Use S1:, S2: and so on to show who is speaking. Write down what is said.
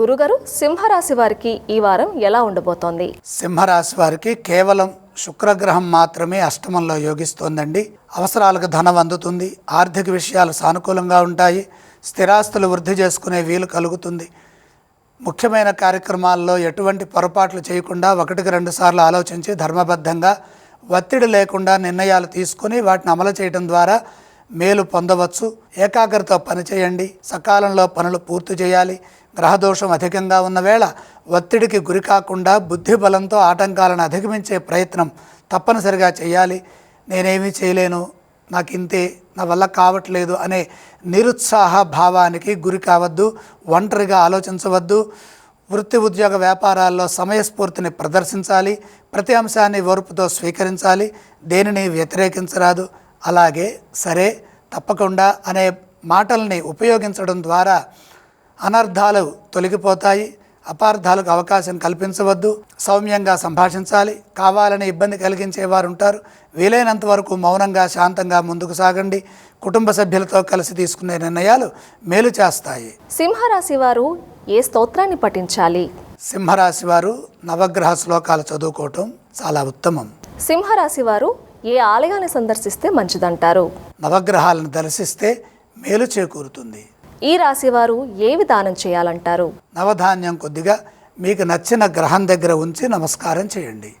S1: గురుగారు సింహరాశి వారికి ఈ వారం ఎలా ఉండబోతోంది?
S2: సింహరాశి వారికి కేవలం శుక్రగ్రహం మాత్రమే అష్టమంలో యోగిస్తోందండి. అవసరాలకు ధనం అందుతుంది ఆర్థిక విషయాలు సానుకూలంగా ఉంటాయి స్థిరాస్తులు వృద్ధి చేసుకునే వీలు కలుగుతుంది. ముఖ్యమైన కార్యక్రమాల్లో ఎటువంటి పొరపాట్లు చేయకుండా ఒకటికి రెండు సార్లు ఆలోచించి ధర్మబద్ధంగా ఒత్తిడి లేకుండా నిర్ణయాలు తీసుకుని వాటిని అమలు చేయడం ద్వారా మేలు పొందవచ్చు. ఏకాగ్రత పనిచేయండి సకాలంలో పనులు పూర్తి చేయాలి గ్రహదోషం అధికంగా ఉన్న వేళ ఒత్తిడికి గురి కాకుండా బుద్ధి బలంతో ఆటంకాలను అధిగమించే ప్రయత్నం తప్పనిసరిగా చేయాలి. నేనేమీ చేయలేను నాకు ఇంతే నా వల్ల కావట్లేదు అనే నిరుత్సాహ భావానికి గురి కావద్దు ఒంటరిగా ఆలోచించవద్దు. వృత్తి ఉద్యోగ వ్యాపారాల్లో సమయస్ఫూర్తిని ప్రదర్శించాలి ప్రతి అంశాన్ని ఓర్పుతో స్వీకరించాలి దేనిని వ్యతిరేకించరాదు. అలాగే సరే తప్పకుండా అనే మాటల్ని ఉపయోగించడం ద్వారా అనర్థాలు తొలగిపోతాయి. అపార్థాలకు అవకాశం కల్పించవద్దు. సౌమ్యంగా సంభాషించాలి. కావాలని ఇబ్బంది కలిగించే వారు ఉంటారు వీలైనంత వరకు మౌనంగా శాంతంగా ముందుకు సాగండి. కుటుంబ సభ్యులతో కలిసి తీసుకునే నిర్ణయాలు మేలు చేస్తాయి.
S1: సింహరాశి వారు ఏ స్తోత్రాన్ని పఠించాలి?
S2: సింహరాశి వారు నవగ్రహ శ్లోకాలు చదువుకోవటం చాలా ఉత్తమం.
S1: సింహరాశి వారు ఏ ఆలయాన్ని సందర్శిస్తే మంచిదంటారు?
S2: నవగ్రహాలను దర్శిస్తే మేలు చేకూరుతుంది.
S1: ఈ రాశివారు ఏవి దానం చేయాలంటారు?
S2: నవధాన్యం కొద్దిగా మీకు నచ్చిన గ్రహం దగ్గర ఉంచి నమస్కారం చేయండి.